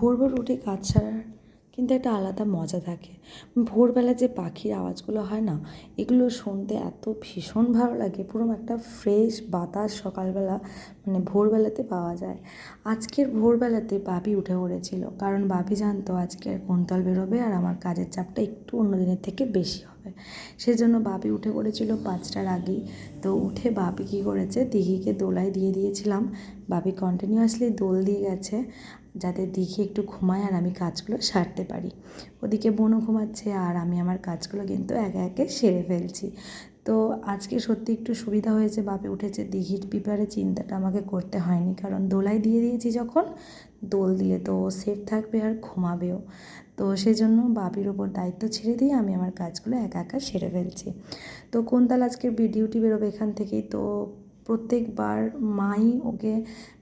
ভোর ভোর উঠে কাজ সারার কিন্তু একটা আলাদা মজা থাকে। ভোরবেলা যে পাখির আওয়াজগুলো হয় না, এগুলো শুনতে এত ভীষণ ভালো লাগে, পুরো একটা ফ্রেশ বাতাস সকালবেলা মানে ভোরবেলাতে পাওয়া যায়। আজকের ভোরবেলাতে বাপি উঠে পড়েছিল, কারণ বাপি জানতো আজকের কোনতল বেরোবে আর আমার কাজের চাপটা একটু অন্য দিনের থেকে বেশি হবে। সেজন্য বাপি উঠে পড়েছিল পাঁচটার আগেই। তো উঠে বাপি কী করেছে, দিঘিকে দোলায় দিয়ে দিয়েছিলাম। বাপি কন্টিনিউয়াসলি দোল দিয়ে গেছে। যাতে দিঘি একটু ঘুমায় আর আমি কাজগুলো সারতে পারি। ওদিকে বোনও ঘুমাচ্ছে আর আমি আমার কাজগুলো কিন্তু একে একে সেরে ফেলছি। তো আজকে সত্যি একটু সুবিধা হয়েছে, বাপে উঠেছে। দিঘির ব্যাপারে চিন্তাটা আমাকে করতে হয়নি, কারণ দোলায় দিয়ে দিয়েছি যখন, দোল দিলে তো সেফ থাকবে আর ঘুমাবেও। তো সেজন্য বাপির ওপর দায়িত্ব ছেড়ে দিয়ে আমি আমার কাজগুলো একা একা সেরে ফেলছি। তো কোনতাল আজকে ডিউটি বেরোবে এখান থেকেই। তো প্রত্যেকবার মাই ওকে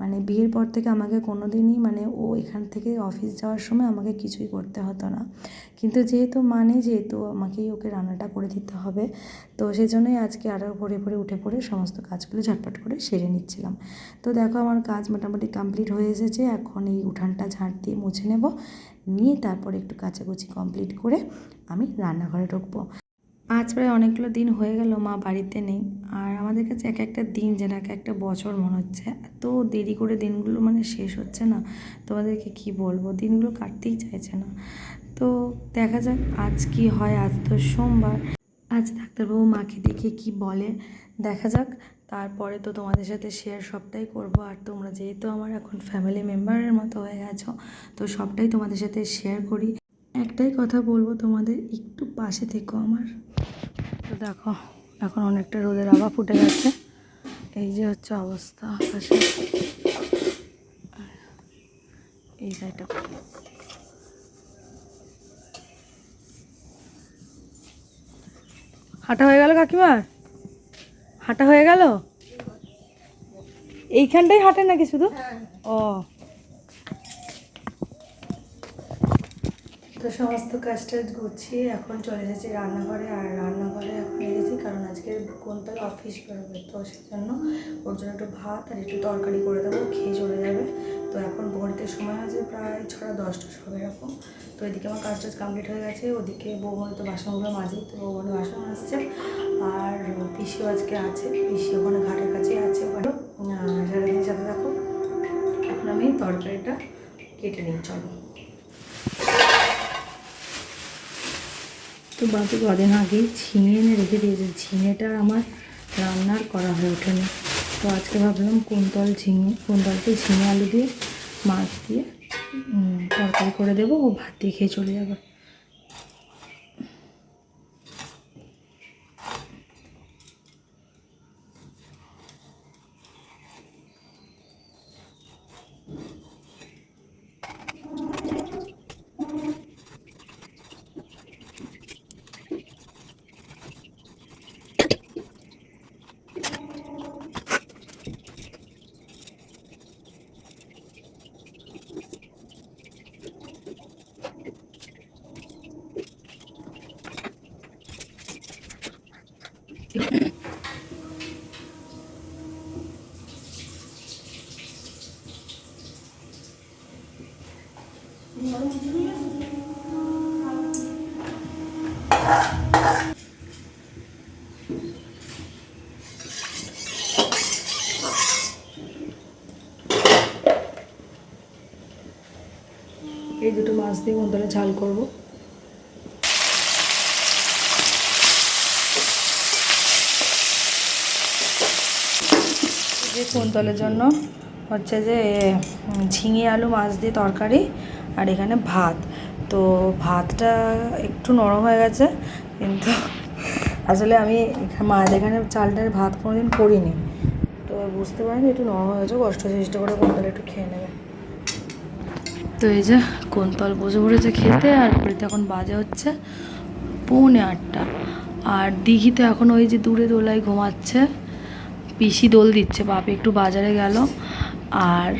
মানে বিয়ের পর থেকে আমাকে কোনো দিনই মানে ও এখান থেকে অফিস যাওয়ার সময় আমাকে কিছুই করতে হতো না। কিন্তু যেহেতু মানে যেহেতু আমাকেই ওকে রান্নাটা করে দিতে হবে, তো সেই জন্যই আজকে আরও ভোরে ভোরে উঠে পড়ে সমস্ত কাজগুলো ঝটপট করে সেরে নিচ্ছিলাম। তো দেখো আমার কাজ মোটামুটি কমপ্লিট হয়ে এসেছে, এখন এই উঠানটা ঝাঁট দিয়ে মুছে নেব, নিয়ে তারপর একটু কাচাকুচি কমপ্লিট করে আমি রান্নাঘরে ঢুকবো। আজ প্রায় অনেকগুলো দিন হয়ে গেল, মা বাড়িতে নেই। আর আমাদের কাছে এক একটা দিন যেন এক একটা বছর মনে হচ্ছে। এত দেরি করে দিনগুলো মানে শেষ হচ্ছে না। তোমাদেরকে কি বলব? দিনগুলো কাটতেই চাইছে না। তো দেখা যাক আজ কি হয়, আজ তো সোমবার। আজ ডাক্তারবাবু মাকে দেখে কি বলে, দেখা যাক। তারপরে তো তোমাদের সাথে শেয়ার সবটাই করব। আর তোমরা যেহেতু আমার এখন ফ্যামিলি মেম্বারের মতো হয়ে গেছো, তো সবটাই তোমাদের সাথে শেয়ার করি। একটাই কথা বলব তোমাদের একটু পাশে থেকো আমার। তো দেখো এখন অনেকটা রোদের আভা ফুটে গেছে। এই যে হচ্ছে অবস্থা আকাশে। এই সাইডটা। হাঁটা হয়ে গেল কাকিমার? হাঁটা হয়ে গেল? এইখানটাই হাঁটে নাকি শুধু? ও। তো সমস্ত কাজ টাজ গুছিয়ে এখন চলে এসেছি রান্নাঘরে, আর রান্নাঘরে এখন এসেছি কারণ আজকে কোনটার অফিস বেরোবে, তো সেই জন্য ওর জন্য একটু ভাত আর একটু তরকারি করে দেবো, খেয়ে চলে যাবে। তো এখন ভোরতে সময় আছে প্রায় ছটা দশটা সব এরকম। তো এদিকে আমার কাজ টাজ কমপ্লিট হয়ে গেছে, ওদিকে বৌমনে তো বাসনগুলো মাঝে তো বৌমনে বাসন আসছে আর পিসিও আজকে আছে, পিসি ওখানে ঘাটের কাছেই আছে ওখানে সারাদিন সাথে থাকো এখন আমি তরকারিটা কেটে নিই, চলো। তো বাপি কদিন আগেই ঝিঙে এনে রেখে দিয়েছে। ঝিঙেটা আমার রান্নার করা হয়ে ওঠেনি। তো আজকে ভাবলাম কুন্তল ঝিঙে, কুন্তলকে ঝিঙে আলু দিয়ে, মাছ দিয়ে তরকারি করে দেবো। ও ভাত দিয়ে খেয়ে চলে যাবে। এই দুটো মাছ দিয়ে কুন্তলে ঝাল করব। যে কুন্তলের জন্য হচ্ছে যে ঝিঙে আলু মাছ দিয়ে তরকারি আর এখানে ভাত। তো ভাতটা একটু নরম হয়ে গেছে, কিন্তু আসলে আমি মায়ের এখানে চালটার ভাত কোনো দিন করিনি। তো বুঝতে পারিনি একটু নরম হয়ে গেছে, কষ্ট চেষ্টা করে কুন্তলে একটু খেয়ে নেবে। তো এই যে কোনতল বসে পড়েছে খেতে, আর ঘড়িতে এখন বাজে হচ্ছে পৌনে আটটা। আর দিঘিতে এখন ওই যে দূরে দোলায় ঘুমাচ্ছে, পিসি দোল দিচ্ছে, বাপি একটু বাজারে গেল। আর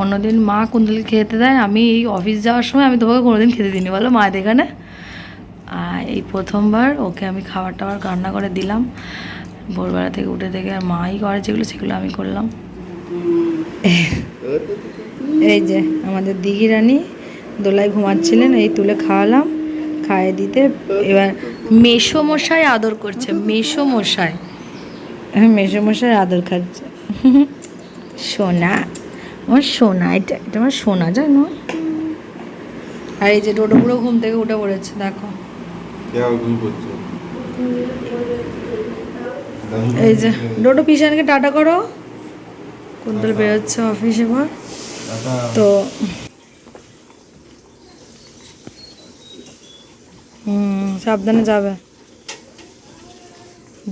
অন্যদিন মা কুন্দলকে খেতে দেয়। আমি এই অফিস যাওয়ার সময় আমি তোমাকে কোনোদিন খেতে দিইনি বলো মায়ের এখানে? আর এই প্রথমবার ওকে আমি খাবার টাবার রান্না করে দিলাম। ভোরবেলা থেকে উঠে থেকে আর মাই করে যেগুলো সেগুলো আমি করলাম। এই যে আমাদের দিঘি রানী দোলায় ঘুমাচ্ছিলেন এই তুলে খাওয়ালাম। খাইয়ে দিতে এবার মেশো মশাই আদর করছে মেশো মশাই হ্যাঁ, মেশো মশাই আদর খাচ্ছে। সোনা। আমার সোনা এটা এটা আমার সোনা জানো? আর এই যে ডোডো পুরো ঘুম থেকে উঠে পড়েছে দেখো। এই যে ডোডো পিসানকে টাটা করো। কুন্তল বেরোচ্ছে অফিসে টাটা। তো হুম সাবধানে যাবে।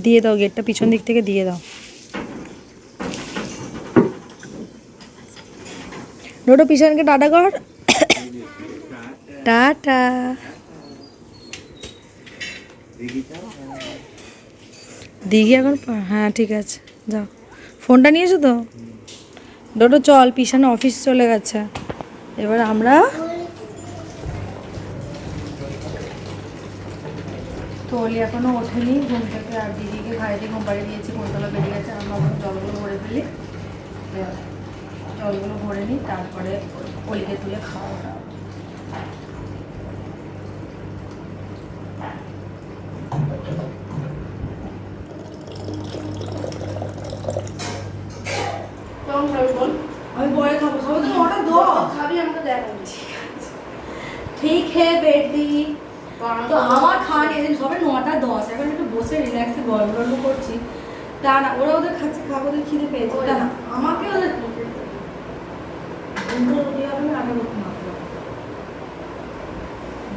দিয়ে দাও গেটটা পিছন দিক থেকে দিয়ে দাও। ডোডো পিছনকে টাটা কর টাটা দিঘি এখন হ্যাঁ ঠিক আছে, যাও। ফোনটা নিয়েছো তো? ডোডো চল পিছনে অফিস চলে গেছে। এবার আমরা তো অলি এখনও ওঠেনি, ঘুম থেকে আর দিদিকে দিয়ে ঘুম পাড়িয়ে দিয়েছি, কোনতলা বেরিয়ে গেছে, আমরা জলগুলো ভরে ফেলি। জলগুলো ভরে নিই তারপরে অলিকে তুলে খাওয়া ঠিক হে বেটি। তো আমার খাওয়া নিয়ে সবাই নটা দশ এখন একটু বসে রিল্যাক্সে গল্প গল্প করছি। তা না ওরা ওদের খাচ্ছে খাব ওদের খিদে পেয়েছে। তা না আমাকে ওদের দুটো রুটি হবে না করতে মাত্র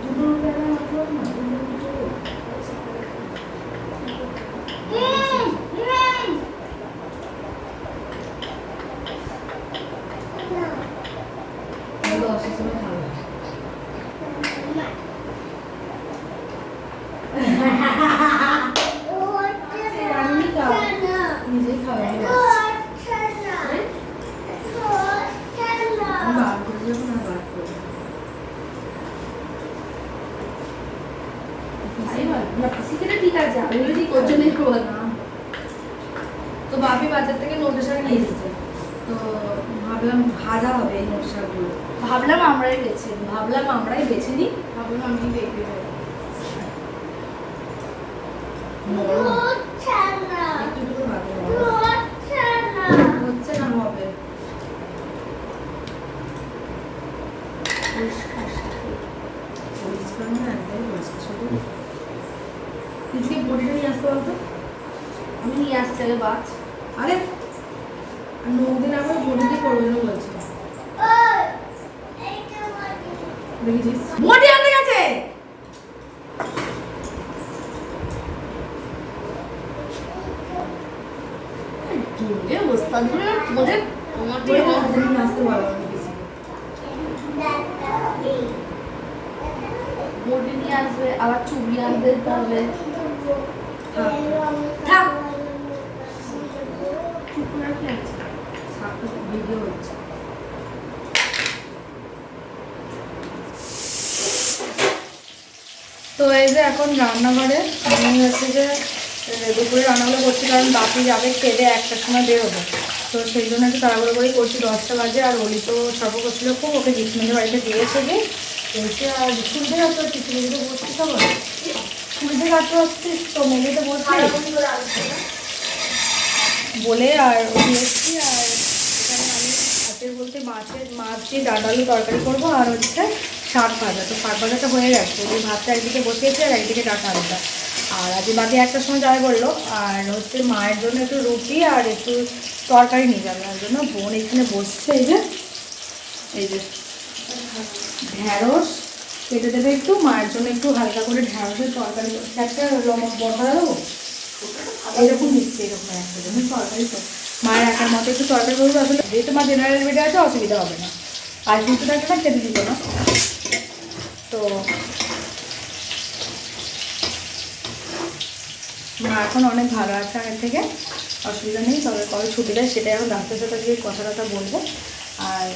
দুটো রুটি হবে মাত্র না দুটো রুটি চলবে। আমি দশটার সময় খাব আমি খাব নিজেই খাব আমি যাচ্ছি। আমি বার করে দেবো না বার করে দেবো। তো বাপি বাজার থেকে নোটের শাক নিয়ে এসেছে। তো ভাবলাম ভাজা হবে এই নোটের শাকগুলো। ভাবলাম আমরাই বেছে ভাবলাম আমরাই বেছে নিই ভাবলাম আমি একটু একটু করে ভাজা হবে। হচ্ছে না হবে পরিষ্কার না একদম পরিষ্কার শুধু আজকে বডিটা নিয়ে আসতে বলতো আমি নিয়ে আসছি আগে বাচ আরে নদিন আবার বডিতে করব না বলছি। দেখেছিস বডি। আনতে গেছে! ওস্তাদ বলে তোমাদের তোমাকে বডি আসতে পারব না বেশি। মোটি নিয়ে আসবে আবার চুবড়ি আনতে দিতে হবে থাক। চুপ করে কি আছে সাপটা ভিডিও হচ্ছে তো এই যে এখন রান্নাঘরে, আমি হচ্ছে যে দুপুরে রান্নাগুলো করছি, কারণ বাপি যাবে খেলে একটার সময় বেরোবে তো সেই জন্য একটু তাড়াহুড়ো করেই করছি, দশটা বাজে, আর অলি তো সর্ব করছিল খুব, ওকে জিসমিনের বাড়িতে দিয়েছে যে এসে আর স্কুল থেকে আসতে হচ্ছে, স্কুলে বসছি সবাই স্কুল থেকে আসতে হচ্ছিস তো, মেঝেতে বসছি বলে, আর দিয়েছি আর আমি হাতের বলতে মাছের, মাছ দিয়ে ডাল তরকারি করব, আর হচ্ছে শাক ভাজা। তো শাক ভাজাটা হয়ে গেছে। ওই ভাতটা একদিকে বসিয়েছি আর একদিকে ডাটা আলুটা। আর আজ বাকি একটার সময় যাবে বলল। আর হচ্ছে মায়ের জন্য একটু রুটি আর একটু তরকারি নিয়ে যাবে। তার জন্য বোন এখানে বসছে এই যে এই যে ঢ্যাঁড়স কেটে দেবে একটু। মায়ের জন্য একটু হালকা করে ঢ্যাঁড়সের তরকারি একটা লবণ বড় দেবো এরকম দিচ্ছে, এরকম একটা তরকারি মায়ের একার মতো একটু তরকারি করব। আসলে যেহেতু মা জেনারেল বেডে আছে, অসুবিধা হবে না। আর কিন্তু না খেতে দিত না। তো মা এখন অনেক ভালো আছে আগের থেকে, অসুবিধা নেই, তবে কবে ছুটি দেয় সেটাই এখন ডাক্তার সাথে গিয়ে কথা টথা বলব। আর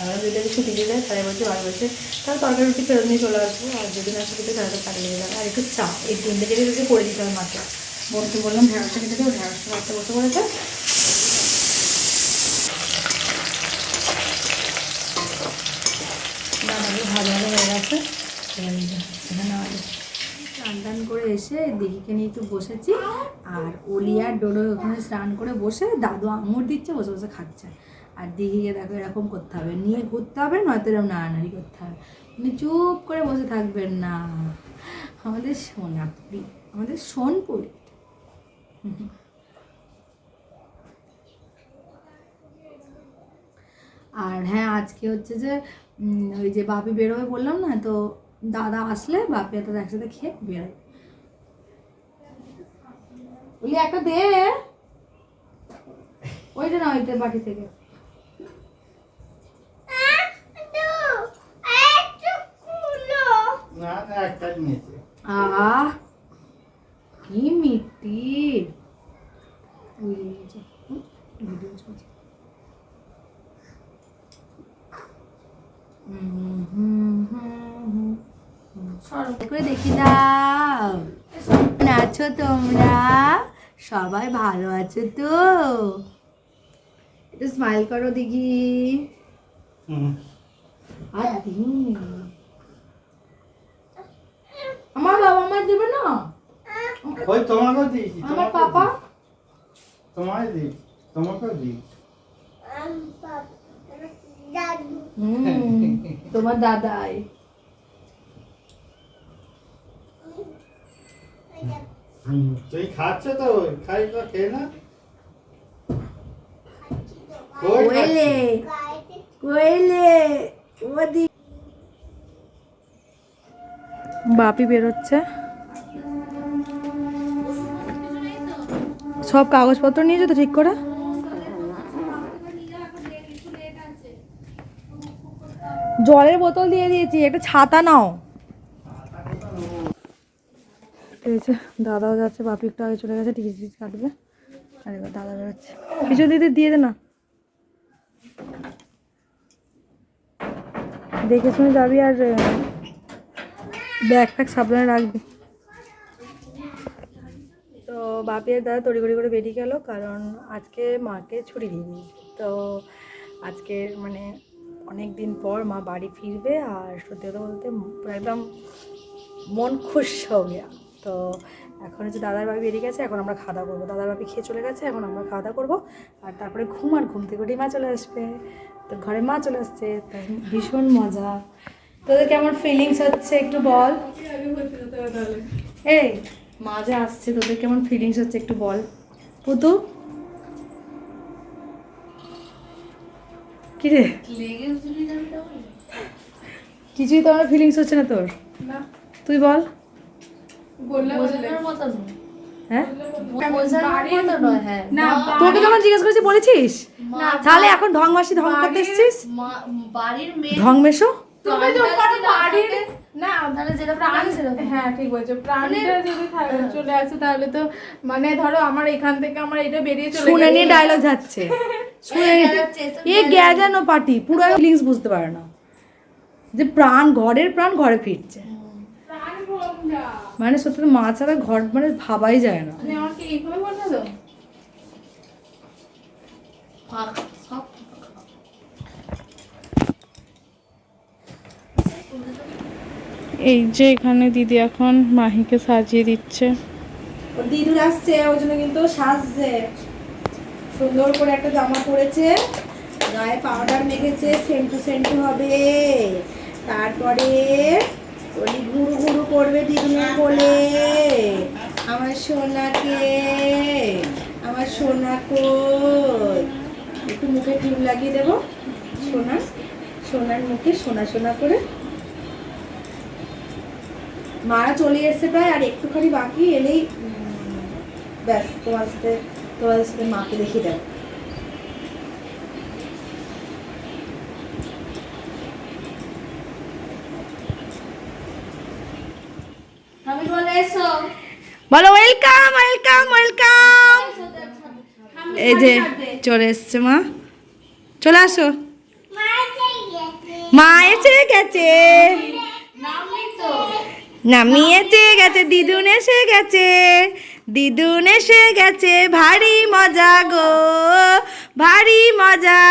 আমরা যদি ছুটি দিয়ে দেয় তাই বলছে বাড়ি বসে তাহলে তরকারি রুটি ফেরত নিয়ে চলে আসব, আর যদি না ছুটি দেয় তাহলে তো কাটিয়ে দিয়ে যাবে। আর একটু চা, এই তিনটে কেটে কেটে করে দিতে হবে মাকে। বলতে বললাম ঢেঁড়সটা কেটে দেবো, ঢেঁড়সটা রাখতে বসে পড়েছে। ভাজা ভাজা হয়ে গেছে স্নান টান করে এসে দিদিকে নিয়ে একটু বসেছি, আর অলিয়া ডোডো ওখানে স্নান করে বসে দাদু আঙুর দিচ্ছে, বসে বসে খাচ্ছে। আর দিদিকে দেখো এরকম করতে হবে, নিয়ে ঘুরতে হবে, নয়তো এরকম নাড়ানাড়ি করতে হবে। মানে চুপ করে বসে থাকবেন না। আমাদের সোনাপুরি, আমাদের সোনপুরি। আর হ্যাঁ আজকে হচ্ছে যে ওই যে বাপি বেরোবে বললাম না তো দাদা আসলে বাপি আর দাদা একসাথে খেয়ে বেরোয়। বলি একটা দে। ওইটা না ওইটা বাটি থেকে। আহ কি মিষ্টি ওই যে, হুম, ভিডিও চলছে। হুম, হুম, হুম, হুম, হুম। সরল করে দেখি দাও। আছো তোমরা। সবাই ভালো আছো তো? একটু স্মাইল করো আর আমার বাবা মা দেবে না? ওই তোমাকেও দিয়েছি আমার পাপা। তোমায় তোমার দাদাই। তুই খাচ্ছ তো খাই তো খেয়ে না কোয়েলে কোয়েলে ওদি বাপি বেরোচ্ছে। সব কাগজপত্র নিয়েছো তো ঠিক করে? জলের বোতল দিয়ে দিয়েছি একটা ছাতা নাও। এই দাদাও যাচ্ছে, বাপি একটু আগে চলে গেছে, টিকিট টিকিট কাটবে। আর এবার দাদা বেরোচ্ছে। কিছু দিদি, দিয়ে দে না। দেখে শুনে যাবি আর ব্যাগ ফ্যাগ সাবধানে রাখবি। তো বাপি আর দাদা তড়িঘড়ি করে বেরিয়ে গেল, কারণ আজকে মাকে ছুটি দিয়ে তো আজকে মানে অনেক দিন পর মা বাড়ি ফিরবে, আর সত্যি কথা বলতে একদম মন খুশ হয়ে তো এখন হচ্ছে দাদার বাপি বেরিয়ে গেছে এখন আমরা খাওয়া দাওয়া করব। দাদার বাপি খেয়ে চলে গেছে এখন আমরা খাওয়া দাওয়া করব। আর তারপরে ঘুম আর ঘুম থেকে উঠে মা চলে আসবে। তো ঘরে মা চলে আসছে তো ভীষণ মজা। তোদের কেমন ফিলিংস হচ্ছে একটু বল? এই মা যে আসছে তোদের কেমন ফিলিংস হচ্ছে একটু বল? পুতু? কি রে? কিছুই তো আমার ফিলিংস হচ্ছে না তোর। তুই বল। তোকে যখন জিজ্ঞেস করেছি বলেছিস? তাহলে এখন ঢং মাসি ঢং করতে এসছিস? ঢং মেশো তুমি তো কোনো বাড়ির না। যেটা প্রাণ হ্যাঁ ঠিক বলছো। প্রাণীটা চলে আসে তাহলে তো মানে ধরো আমার এখান থেকে আমার এটা বেরিয়ে চলে শুনে নিয়ে ডায়লগ যাচ্ছে। শুনে এ গ্যাজানো পার্টি পুরো ফিলিংস বুঝতে পারে না। যে প্রাণ ঘরের প্রাণ ঘরে ফিরছে। মানে সত্যি মা ছাড়া ঘর মানে ভাবাই যায় না। মানে এই যে এখানে দিদি এখন মাহিকে সাজিয়ে দিচ্ছে। দিদুর আসছে ওই জন্য কিন্তু সাজছে। সুন্দর করে একটা জামা পরেছে গায়ে পাউডার মেখেছে সেন্টু সেন্টু হবে। তারপরে ওই ঘুরু ঘুরু করবে দিদুনের কোলে। আমার সোনাকে, আমার সোনা একটু মুখে ক্রিম লাগিয়ে দেবো। সোনা, সোনার মুখে সোনা সোনা করে। মারা চলে এসছে প্রায়, আর একটুখানি বাকি এলেই ব্যাস, তোমার সাথে, তোমাদের সাথে মাকে দেখিয়ে দেবো আমি বলে এসো বলো ওয়েলকাম ওয়েলকাম ওয়েলকাম এই যে চলে এসছে মা। চলে আসো। মা এসে গেছে। নামিয়েছে গেছে, দিদুন এসে গেছে। দিদুন এসে গেছে, ভারী মজা গো, ভারী মজা।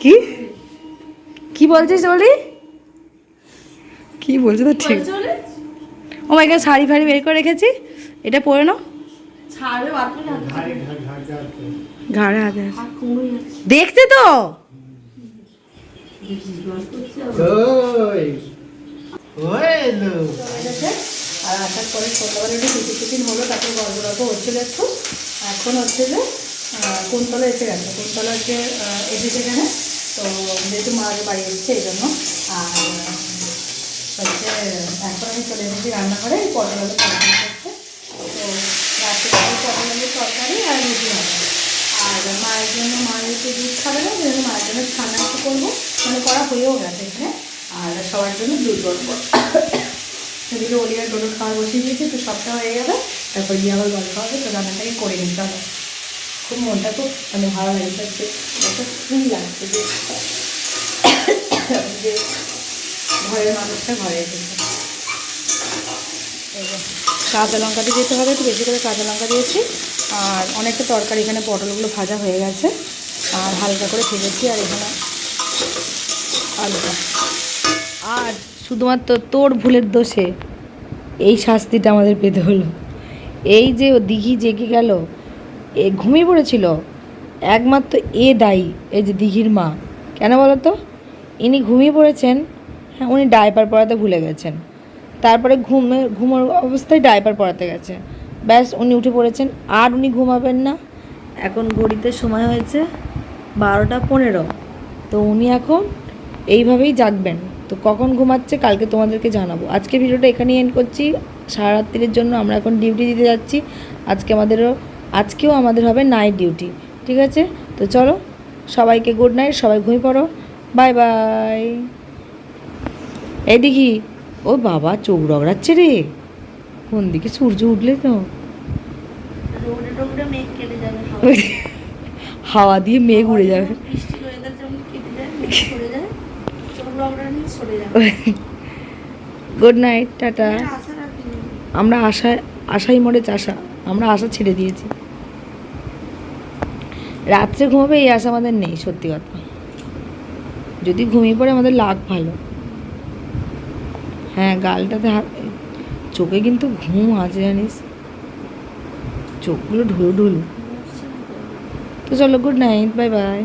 কি? কি বলছিস বলি কি বলছো ঠিক চলে ও মাই গড শাড়ি ফাড়ি বের করে রেখেছি। এটা পরে নাও। ঘাড়ে হাতে দেখতে তো। আর আসার পরে সন্ধ্যাবেলা একটু টিফিন টিফিন হলো তারপর গল্প গল্প হচ্ছিল একটু। এখন হচ্ছে যে আহ, এসে গেছে। কুন্তলা যে এসেছে এখানে। তো যেহেতু মার বাড়ি এসছে এই জন্য। আর হচ্ছে এখন আমি চলে এসেছি রান্নাঘরে, এই পটল আলু তরকারি করছে তো রাত্রে পটল আলু তরকারি আর রুটি হবে। আর মায়ের জন্য মায়ের একটু দুধ খাবে না জন্য মায়ের জন্য ছানা একটু করব। মানে করা হয়েও গেছে এখানে। আর সবার জন্য দুধ করব। এদিকে ওলিয়ার ডোডো খাওয়া বসিয়ে দিয়েছি, তো সবটা হয়ে যাবে তারপর গিয়ে আবার গল্প হবে, তো রান্নাটাকে করে নিতে হবে। খুব মনটা খুব মানে ভালো লাগছে একটা ফ্রি লাগছে যে কাঁচা লঙ্কাতে যেতে হবে, একটু বেশি করে কাঁচা লঙ্কা দিয়েছি। আর অনেকটা তরকারি, এখানে পটলগুলো ভাজা হয়ে গেছে। আর হালকা করে ভেজেছি, আর এখানে আলুটা। আর শুধুমাত্র তোর ভুলের দোষে এই শাস্তিটা আমাদের পেতে হলো। এই যে ও দিঘি জেগে গেল, এ ঘুমিয়ে পড়েছিল, একমাত্র এ দায়ী, এই যে দিঘির মা। কেন বলো তো? ইনি ঘুমিয়ে পড়েছেন হ্যাঁ উনি ডাইপার পরাতে ভুলে গেছেন। তারপরে ঘুমে, ঘুমোর অবস্থায় ডাইপার পরাতে গেছে। ব্যাস, উনি উঠে পড়েছেন। আর উনি ঘুমাবেন না। এখন ঘড়িতে সময় হয়েছে বারোটা পনেরো। তো উনি এখন এইভাবেই জাগবেন। তো কখন ঘুমাচ্ছে কালকে তোমাদেরকে জানাব। আজকে ভিডিওটা এখানেই এন্ড করছি। সারা রাত্রির জন্য আমরা এখন ডিউটি দিতে যাচ্ছি। আজকে আমাদেরও, আজকেও আমাদের হবে নাইট ডিউটি ঠিক আছে? তো চলো, সবাইকে গুড নাইট সবাই ঘুমিয়ে পড়ো। বাই বাই এই দেখি ও বাবা চোখ রগড়াচ্ছে রে। কোন দিকে সূর্য উঠলে তো? হাওয়া দিয়ে মেঘ উড়ে যাবে। Good night tata. আমরা আশায় আশাই মরে চাষা। আমরা আশা ছেড়ে দিয়েছি। রাত্রে ঘুমাবে এই আশা আমাদের নেই সত্যি কথা। যদি ঘুমিয়ে পড়ে আমাদের লাগ ভালো। হ্যাঁ গালটাতে চোখে কিন্তু ঘুম আছে জানিস। চোখগুলো ঢুলু ঢুলু তো চলো গুড নাইট বাই বাই